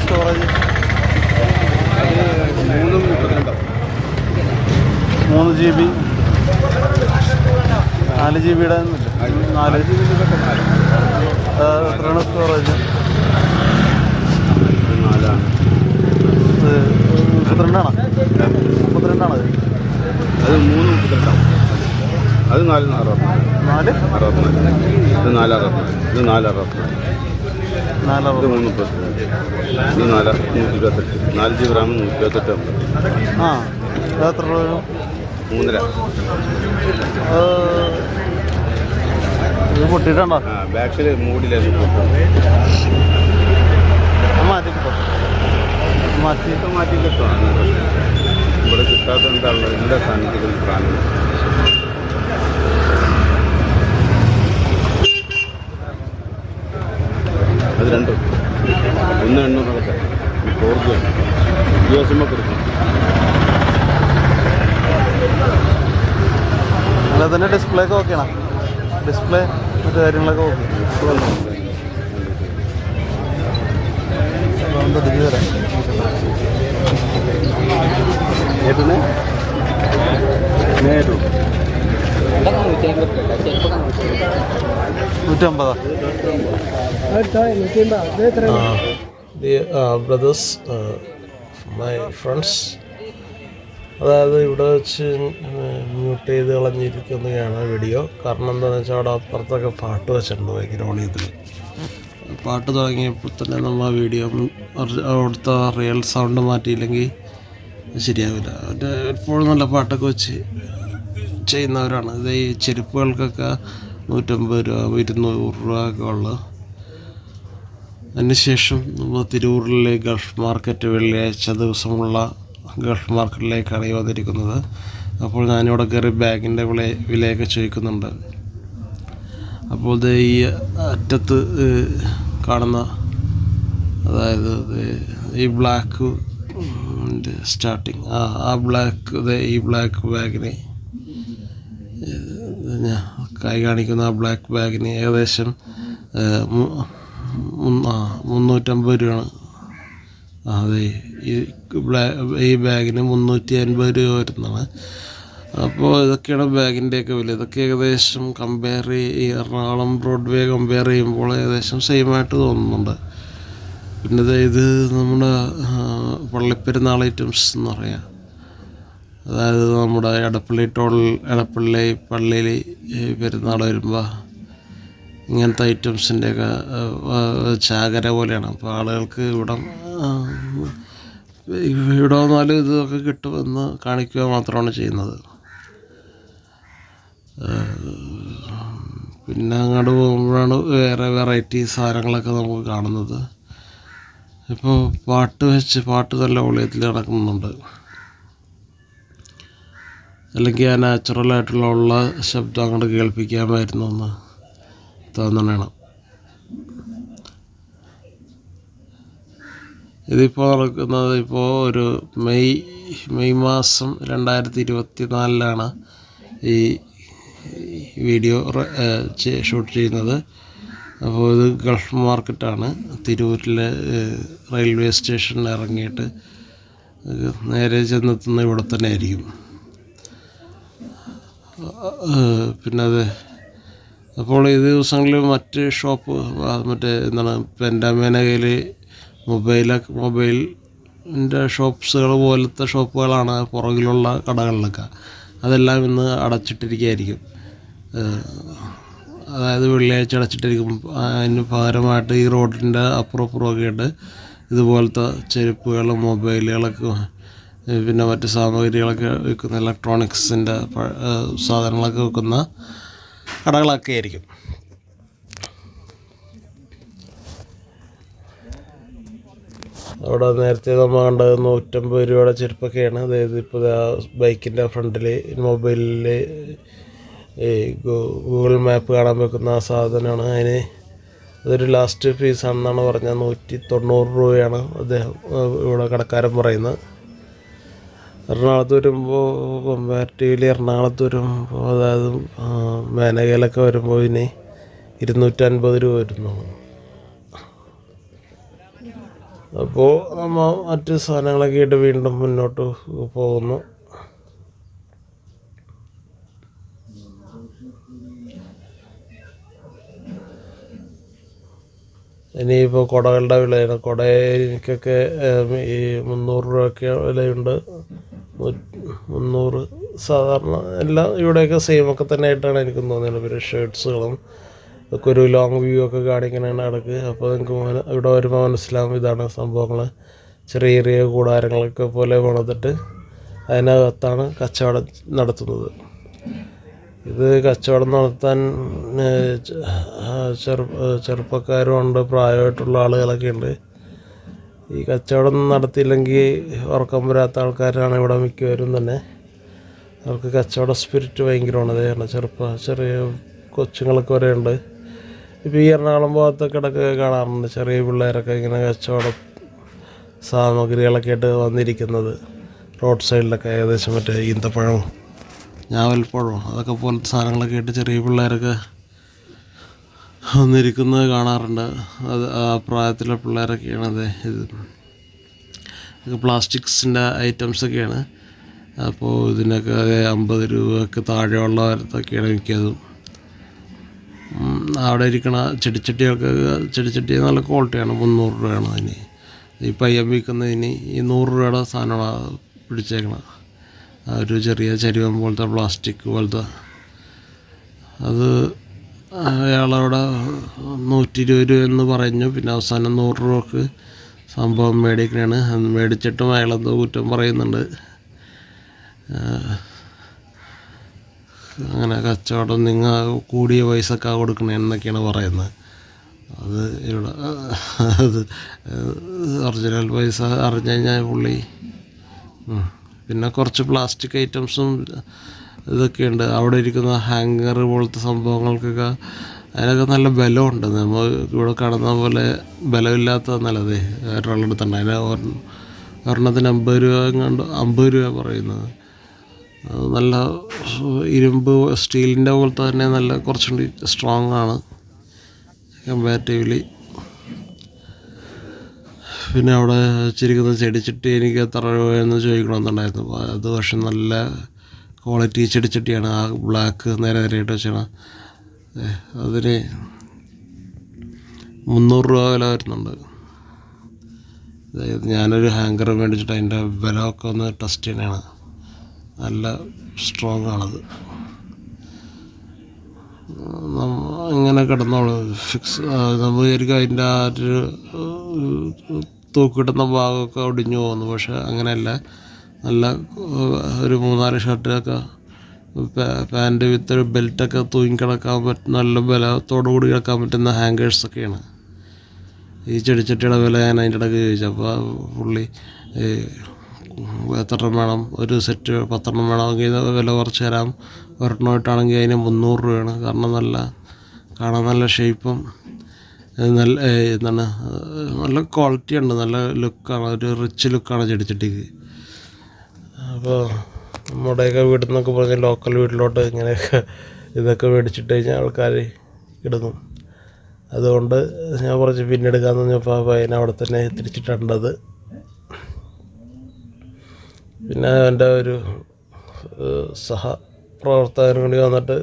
Storage മൂന്നും G B നാല് G ബിയുടെ നാല് അത് എത്രയാണ് സ്റ്റോറേജ് നാലാണ് ഇത് മുപ്പത്തിരണ്ടാണോ മുപ്പത്തിരണ്ടാണോ അത് അത് മൂന്ന് മുപ്പത്തിരണ്ടാവും അത് നാല് അറുപത്തിനാല് നാല് അറുപത്തിനാല് ഇത് നാല് അറുപത്തിനാല് ഇത് നാല് അറുപത്തിനാല് ഇത് നാലറുപത് ഇത് നാല് നൂറ്റി ഇരുപത്തെട്ട് നാല് ജി ബി നൂറ്റി ഇരുപത്തെട്ട് ആ എത്ര രൂപ മൂന്നര. ഇത് പൊട്ടിയിട്ടുണ്ടോ? ബാക്കിൽ അത് മാറ്റി കിട്ടും മാറ്റി. ഇപ്പം മാറ്റി കിട്ടും ഇവിടെ കിട്ടാത്ത എന്താണല്ലോ എന്റെ സാന്നിധ്യത്തിൽ പ്രാണി ഡിസ്പ്ലേ ഒക്കെ ഓക്കെയാണോ ഡിസ്പ്ലേ മറ്റു കാര്യങ്ങളൊക്കെ ഓക്കെ അതുകൊണ്ട് ഇതിൽ വരാം. ഏട്ടനെ നേരു നൂറ്റമ്പതാ? ബ്രദേഴ്സ് മൈ ഫ്രണ്ട്സ് അതായത് ഇവിടെ വെച്ച് മ്യൂട്ട് ചെയ്ത് കളഞ്ഞിരിക്കുന്നതാണ് വീഡിയോ കാരണം എന്താണെന്ന് വെച്ചാൽ അവിടെ അപ്പുറത്തൊക്കെ പാട്ട് വെച്ചിട്ടുണ്ട് ഓണിയത്തിൽ പാട്ട് തുടങ്ങിയപ്പോൾ തന്നെ നമ്മൾ ആ വീഡിയോ അവിടുത്തെ റിയൽ സൗണ്ട് മാറ്റിയില്ലെങ്കിൽ ശരിയാവില്ല. അവരുടെ എപ്പോഴും നല്ല പാട്ടൊക്കെ വെച്ച് ചെയ്യുന്നവരാണ്. ഇത് ഈ ചെരുപ്പുകൾക്കൊക്കെ നൂറ്റമ്പത് രൂപ ഇരുന്നൂറ് രൂപ ഒക്കെ ഉള്ളത് അതിനുശേഷം നമ്മൾ തിരൂരിലെ ഗൾഫ് മാർക്കറ്റ് വെള്ളിയാഴ്ച ദിവസമുള്ള ഗൾഫ് മാർക്കറ്റിലേക്കാണ് ഈ വന്നിരിക്കുന്നത് അപ്പോൾ ഞാനിവിടെ കയറി ബാഗിന്റെ വില വിലയൊക്കെ ചോദിക്കുന്നുണ്ട്. അപ്പോൾ ഇത് ഈ അറ്റത്ത് കാണുന്ന അതായത് ഈ ബ്ലാക്ക് സ്റ്റാർട്ടിങ്. ആ ആ ബ്ലാക്ക് ഈ ബ്ലാക്ക് ബാഗിന് ഞാൻ കൈ കാണിക്കുന്ന ആ ബ്ലാക്ക് ബാഗിന് ഏകദേശം മുന്നൂറ്റമ്പത് രൂപയാണ്. അതെ ഈ ഈ ബാഗിന് മുന്നൂറ്റി അൻപത് രൂപ വരുന്നതാണ്. അപ്പോൾ ഇതൊക്കെയാണ് ബാഗിന്റെയൊക്കെ വില. ഇതൊക്കെ ഏകദേശം കമ്പയർ ഈ എറണാകുളം ബ്രോഡ്വേ കമ്പയർ ചെയ്യുമ്പോൾ ഏകദേശം സെയിം ആയിട്ട് തോന്നുന്നുണ്ട്. പിന്നെ ഇത് നമ്മുടെ പള്ളിപ്പെരുന്നാൾ ഐറ്റംസ് എന്ന് പറയാം. അതായത് നമ്മുടെ എടപ്പള്ളി ടോൾ എടപ്പള്ളി പള്ളിയിൽ പെരുന്നാൾ വരുമ്പോൾ ഇങ്ങനത്തെ ഐറ്റംസിന്റെയൊക്കെ ചാകര പോലെയാണ്. അപ്പോൾ ആളുകൾക്ക് ഇവിടെ ഇവിടെ വന്നാൽ ഇതൊക്കെ കിട്ടുമെന്ന് കാണിക്കുക മാത്രമാണ് ചെയ്യുന്നത്. പിന്നെ അങ്ങോട്ട് പോകുമ്പോഴാണ് വേറെ വെറൈറ്റി സാധനങ്ങളൊക്കെ നമുക്ക് കാണുന്നത്. ഇപ്പോൾ പാട്ട് വെച്ച് പാട്ട് നല്ല വോളിയത്തിൽ നടക്കുന്നുണ്ട്. അല്ലെങ്കിൽ ആ നാച്ചുറലായിട്ടുള്ള ശബ്ദം അങ്ങോട്ട് കേൾപ്പിക്കാമായിരുന്നു എന്ന് തോന്നണതാണ് ഇതിപ്പോൾ നടക്കുന്നത് ഇപ്പോൾ ഒരു മെയ് മെയ് മാസം രണ്ടായിരത്തി ഇരുപത്തി നാലിലാണ് ഈ വീഡിയോ ഷൂട്ട് ചെയ്യുന്നത്. അപ്പോൾ ഇത് ഗൾഫ് മാർക്കറ്റാണ്. തിരൂരിലെ റെയിൽവേ സ്റ്റേഷനിൽ ഇറങ്ങിയിട്ട് നേരെ ചെന്നെത്തുന്ന ഇവിടെ തന്നെ ആയിരിക്കും പിന്നെ അത് അപ്പോൾ ഈ ദിവസങ്ങളിൽ മറ്റ് ഷോപ്പ് മറ്റേ എന്താണ് പെൻഡാമേനകയിൽ മൊബൈലൊക്കെ മൊബൈലിന്റെ ഷോപ്സുകൾ പോലത്തെ ഷോപ്പുകളാണ് പുറകിലുള്ള കടകളിലൊക്കെ. അതെല്ലാം ഇന്ന് അടച്ചിട്ടിരിക്കുകയായിരിക്കും. അതായത് വെള്ളിയാഴ്ച അടച്ചിട്ടിരിക്കും. അതിന് പകരമായിട്ട് ഈ റോഡിന്റെ അപ്പുറം അപ്പുറമൊക്കെ ഇതുപോലത്തെ ചെരുപ്പുകളും മൊബൈലുകളൊക്കെ പിന്നെ മറ്റ് സാമഗ്രികളൊക്കെ വിൽക്കുന്ന ഇലക്ട്രോണിക്സിന്റെ സാധനങ്ങളൊക്കെ വിൽക്കുന്ന കടകളൊക്കെ ആയിരിക്കും അവിടെ നേരത്തെ നമ്മൾ കണ്ടത് നൂറ്റമ്പത് രൂപയുടെ ചെരുപ്പൊക്കെയാണ്. അതായത് ഇപ്പോൾ ബൈക്കിന്റെ ഫ്രണ്ടിൽ മൊബൈലിൽ ഈ ഗൂഗിൾ മാപ്പ് കാണാൻ വെക്കുന്ന ആ സാധനമാണ്. അതിന് അതൊരു ലാസ്റ്റ് ഫീസാണെന്നാണ് പറഞ്ഞത്. നൂറ്റി തൊണ്ണൂറ് രൂപയാണ് അദ്ദേഹം ഇവിടെ കടക്കാരൻ പറയുന്നത്. എറണാകുളത്ത് വരുമ്പോൾ കമ്പാരിറ്റീവ്ലി എറണാകുളത്ത് വരുമ്പോൾ അതായത് മേനകയിലൊക്കെ വരുമ്പോൾ ഇനി ഇരുന്നൂറ്റൻപത് രൂപ വരുന്നു അപ്പോൾ നമ്മൾ മറ്റ് സാധനങ്ങളൊക്കെ ആയിട്ട് വീണ്ടും മുന്നോട്ട് പോകുന്നു. ഇനിയിപ്പോൾ കുടകളുടെ വിലയാണ്. കുട എനിക്കൊക്കെ ഈ മുന്നൂറ് രൂപയൊക്കെ വിലയുണ്ട്. മുന്നൂറ് സാധാരണ എല്ലാം ഇവിടെയൊക്കെ സെയിം ഒക്കെ തന്നെ ആയിട്ടാണ് എനിക്ക് തോന്നിയത് പിന്നെ ഷർട്ട്സുകളും ഒക്കെ ഒരു ലോങ് വ്യൂ ഒക്കെ കാണിക്കണതാണ് ഇടയ്ക്ക് അപ്പോൾ നിങ്ങൾക്ക് ഇവിടെ വരുമ്പോൾ മനസ്സിലാവും ഇതാണ് സംഭവങ്ങൾ ചെറിയ ചെറിയ കൂടാരങ്ങളൊക്കെ പോലെ പണിതിട്ട് അതിനകത്താണ് കച്ചവടം നടത്തുന്നത്. ഇത് കച്ചവടം നടത്താൻ ചെറു- ചെറുപ്പക്കാരുമുണ്ട് പ്രായമായിട്ടുള്ള ആളുകളൊക്കെ ഉണ്ട്. ഈ കച്ചവടം നടത്തിയില്ലെങ്കിൽ ഉറക്കം വരാത്ത ആൾക്കാരാണ് ഇവിടെ മിക്കവരും തന്നെ. അവർക്ക് കച്ചവട സ്പിരിറ്റ് ഭയങ്കരമാണ്. അത് കാരണം ചെറുപ്പ ചെറിയ കൊച്ചുങ്ങളൊക്കെ വരെ ഉണ്ട് ഇപ്പോൾ ഈ എറണാകുളം ഭാഗത്തൊക്കെ ഇടയ്ക്ക് കാണാറുണ്ട്. ചെറിയ പിള്ളേരൊക്കെ ഇങ്ങനെ കച്ചവട സാമഗ്രികളൊക്കെ ആയിട്ട് വന്നിരിക്കുന്നത്. റോഡ് സൈഡിലൊക്കെ ഏകദേശം മറ്റേ ഈന്തപ്പഴവും ഞാവൽപ്പഴവും അതൊക്കെ പോലത്തെ സാധനങ്ങളൊക്കെ ആയിട്ട് ചെറിയ പിള്ളേരൊക്കെ വന്നിരിക്കുന്നത് കാണാറുണ്ട്. അത് ആ പ്രായത്തിലെ പിള്ളേരൊക്കെയാണ് അത് ഇത്. പ്ലാസ്റ്റിക്സിന്റെ ഐറ്റംസൊക്കെയാണ്. അപ്പോൾ ഇതിനൊക്കെ അമ്പത് രൂപയ്ക്ക് താഴെയുള്ളവരത്തൊക്കെയാണ് മിക്കതും. അവിടെ ഇരിക്കണ ചെടിച്ചട്ടികൾക്ക് ചെടിച്ചട്ടി നല്ല ക്വാളിറ്റിയാണ് മുന്നൂറ് രൂപയാണ് അതിന്. ഈ പയ്യൻ വിൽക്കുന്നതിന് ഈ നൂറ് രൂപയുടെ സാധനമാണ് പിടിച്ചേക്കണത്. ഒരു ചെറിയ ചരിവം പോലത്തെ പ്ലാസ്റ്റിക് പോലത്തെ. അത് അയാളവിടെ നൂറ്റി ഇരുപത് രൂപ എന്ന് പറഞ്ഞു പിന്നെ അവസാനം നൂറ് രൂപക്ക് സംഭവം മേടിക്കണതാണ് മേടിച്ചിട്ടും അയാളെന്തോ കുറ്റം പറയുന്നുണ്ട്. അങ്ങനെ കച്ചവടം നിങ്ങൾ കൂടിയ പൈസക്കാ കൊടുക്കണേ എന്നൊക്കെയാണ് പറയുന്നത്. അത് ഇവിടെ അത് ഒറിജിനൽ പൈസ അറിഞ്ഞു കഴിഞ്ഞാൽ പുള്ളി പിന്നെ കുറച്ച് പ്ലാസ്റ്റിക് ഐറ്റംസും ഇതൊക്കെയുണ്ട്. അവിടെ ഇരിക്കുന്ന ഹാങ്ങർ പോലത്തെ സംഭവങ്ങൾക്കൊക്കെ അതിനൊക്കെ നല്ല ബലമുണ്ട്. നമ്മൾ ഇവിടെ കാണുന്ന പോലെ ബലമില്ലാത്തതെന്നല്ലതേ ഒരാളുടെ ഒരാളെടുത്തുണ്ട് അതിന് ഒരെണ്ണം- ഒരെണ്ണത്തിന് അമ്പത് രൂപ എങ്ങാണ്ട് അമ്പത് രൂപ പറയുന്നത്. നല്ല ഇരുമ്പ് സ്റ്റീലിന്റെ പോലത്തെ തന്നെ നല്ല കുറച്ചും കൂടി സ്ട്രോങ് ആണ് കമ്പാരിറ്റീവ്ലി പിന്നെ അവിടെ വെച്ചിരിക്കുന്ന ചെടിച്ചട്ടി എനിക്ക് എത്ര രൂപയെന്ന് ചോദിക്കണമെന്നുണ്ടായിരുന്നു. അത് പക്ഷെ നല്ല ക്വാളിറ്റി ചെടിച്ചട്ടിയാണ്. ആ ബ്ലാക്ക് നേരെ നേരെയായിട്ട് വെച്ചാണ്. അതിന് മുന്നൂറ് രൂപ വില വരുന്നുണ്ട്. അതായത് ഞാനൊരു ഹാങ്കർ മേടിച്ചിട്ട് അതിന്റെ ബലമൊക്കെ ഒന്ന് ടെസ്റ്റ് ചെയ്യണതാണ്. നല്ല സ്ട്രോങ് ആണത് ഇങ്ങനെ കിടന്നോളൂ. ഫിക്സ് നമ്മൾ ശരിക്കും അതിന്റെ ആ ഒരു തൂക്കിടുന്ന ഭാഗമൊക്കെ ഒടിഞ്ഞു പോകുന്നു. പക്ഷെ അങ്ങനെയല്ല. നല്ല ഒരു മൂന്നാൽ ഷർട്ടിലൊക്കെ പാന്റ് വിത്ത് ഒരു ബെൽറ്റൊക്കെ തൂങ്ങി കിടക്കാൻ പറ്റുന്ന നല്ല ബലത്തോടു കൂടി കിടക്കാൻ പറ്റുന്ന ഹാങ്കേഴ്സൊക്കെയാണ് ഈ ചെടിച്ചട്ടിയുടെ വില ഞാൻ അതിന്റെ ഇടയ്ക്ക് ചോദിച്ചു. അപ്പോൾ പുള്ളി ഈ എത്ര എണ്ണം വേണം? ഒരു സെറ്റ് പത്തെണ്ണം വേണമെങ്കിൽ വില കുറച്ച് തരാം. ഒരെണ്ണം ഇട്ടാണെങ്കിൽ അതിന് മുന്നൂറ് രൂപയാണ്. കാരണം നല്ല കാണാൻ നല്ല ഷേപ്പും നല്ല എന്താണ് നല്ല ക്വാളിറ്റി ഉണ്ട്. നല്ല ലുക്കാണ് ഒരു റിച്ച് ലുക്കാണ് ചെടിച്ചട്ടിക്ക്. അപ്പോൾ നമ്മുടെയൊക്കെ വീട്ടിൽ നിന്നൊക്കെ പറഞ്ഞ് ലോക്കൽ വീട്ടിലോട്ട് ഇങ്ങനെയൊക്കെ ഇതൊക്കെ മേടിച്ചിട്ട് കഴിഞ്ഞാൽ ആൾക്കാർ ഇടുന്നു. അതുകൊണ്ട് ഞാൻ കുറച്ച് പിന്നെടുക്കാമെന്ന് പറഞ്ഞപ്പോൾ പയ്യനെ അവിടെ തന്നെ തിരിച്ചിട്ടുണ്ടത് പിന്നെ എന്റെ ഒരു സഹ പ്രവർത്തകൻ കൂടി വന്നിട്ട്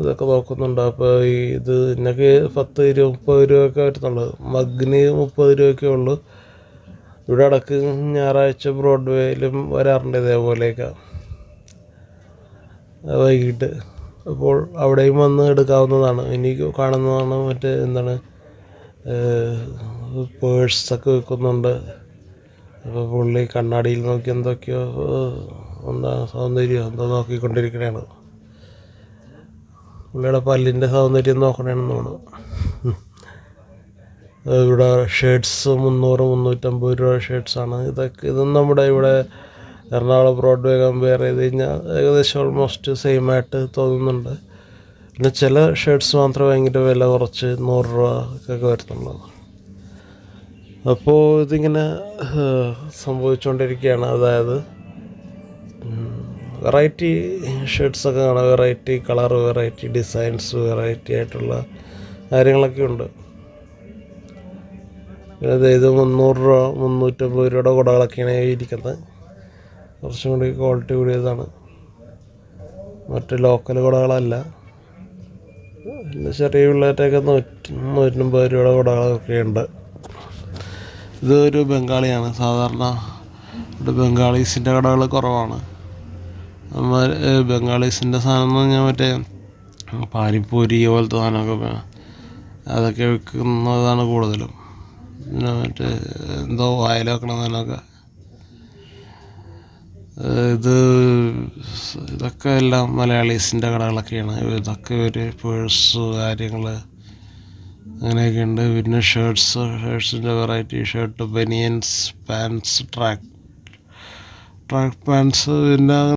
ഇതൊക്കെ നോക്കുന്നുണ്ട്. അപ്പോൾ ഈ ഇത് ഇന്നൊക്കെ പത്ത് രൂപ മുപ്പത് രൂപയൊക്കെ വരുന്നുള്ളൂ മഗ്ന് മുപ്പത് രൂപയൊക്കെ ഉള്ളൂ. ഇവിടെ ഇടയ്ക്ക് ഞായറാഴ്ച ബ്രോഡ്വേയിലും വരാറുണ്ട് ഇതേപോലെയൊക്കെ. വൈകിട്ട്. അപ്പോൾ അവിടെയും വന്ന് എടുക്കാവുന്നതാണ്. ഇനി കാണുന്നതാണ് മറ്റേ എന്താണ് പേഴ്സൊക്കെ വെക്കുന്നുണ്ട്. അപ്പോൾ പുള്ളി കണ്ണാടിയിൽ നോക്കി എന്തൊക്കെയോ എന്താ സൗന്ദര്യം എന്തോ നോക്കിക്കൊണ്ടിരിക്കണതാണ് പുള്ളിയുടെ പല്ലിന്റെ സൗന്ദര്യം നോക്കണേണെന്ന് തോന്നുന്നു ഇവിടെ ഷേർട്സ് മുന്നൂറ് മുന്നൂറ്റമ്പത് രൂപ ഷേർട്സാണ്. ഇതൊക്കെ ഇതും നമ്മുടെ ഇവിടെ എറണാകുളം ബ്രോഡ്വേ കമ്പയർ ചെയ്ത് കഴിഞ്ഞാൽ ഏകദേശം ഓൾമോസ്റ്റ് സെയിം ആയിട്ട് തോന്നുന്നുണ്ട്. പിന്നെ ചില ഷർട്ട്സ് മാത്രം ഭയങ്കര വില കുറച്ച് നൂറ് രൂപ ഒക്കെ വരുന്നുള്ളൂ അപ്പോൾ ഇതിങ്ങനെ സംഭവിച്ചുകൊണ്ടിരിക്കുകയാണ് അതായത് വെറൈറ്റി ഷർട്ട്സൊക്കെ കാണാം. Variety colour variety designs variety ആയിട്ടുള്ള കാര്യങ്ങളൊക്കെ ഉണ്ട്. ഇത് മുന്നൂറ് രൂപ മുന്നൂറ്റമ്പത് രൂപയുടെ കുടകളൊക്കെയാണ് ഇരിക്കുന്നത്. കുറച്ചും കൂടി ക്വാളിറ്റി കൂടിയതാണ്. മറ്റ് ലോക്കൽ കുടകളല്ല. ചെറിയ പിള്ളേരുടെയൊക്കെ നൂറ്റി നൂറ്റമ്പത് രൂപയുടെ കുടകളൊക്കെ ഉണ്ട് ഇതൊരു ബംഗാളിയാണ്. സാധാരണ ഇവിടെ ബംഗാളീസിന്റെ കടകൾ കുറവാണ്. നമ്മൾ ബംഗാളീസിന്റെ സാധനം ഞാൻ മറ്റേ പാനിപ്പൂരി പോലത്തെ സാധനമൊക്കെ അതൊക്കെ വിൽക്കുന്നതാണ് കൂടുതലും. പിന്നെ മറ്റേ എന്തോ വായിൽ വെക്കണ സാധനമൊക്കെ. ഇത് ഇതൊക്കെ എല്ലാം മലയാളീസിന്റെ കടകളൊക്കെയാണ്. ഇതൊക്കെ ഒരു പേഴ്സ് കാര്യങ്ങൾ അങ്ങനെയൊക്കെ ഉണ്ട് പിന്നെ shirts ഷർട്ട്സിന്റെ variety shirt banians pants track track pants പിന്നെ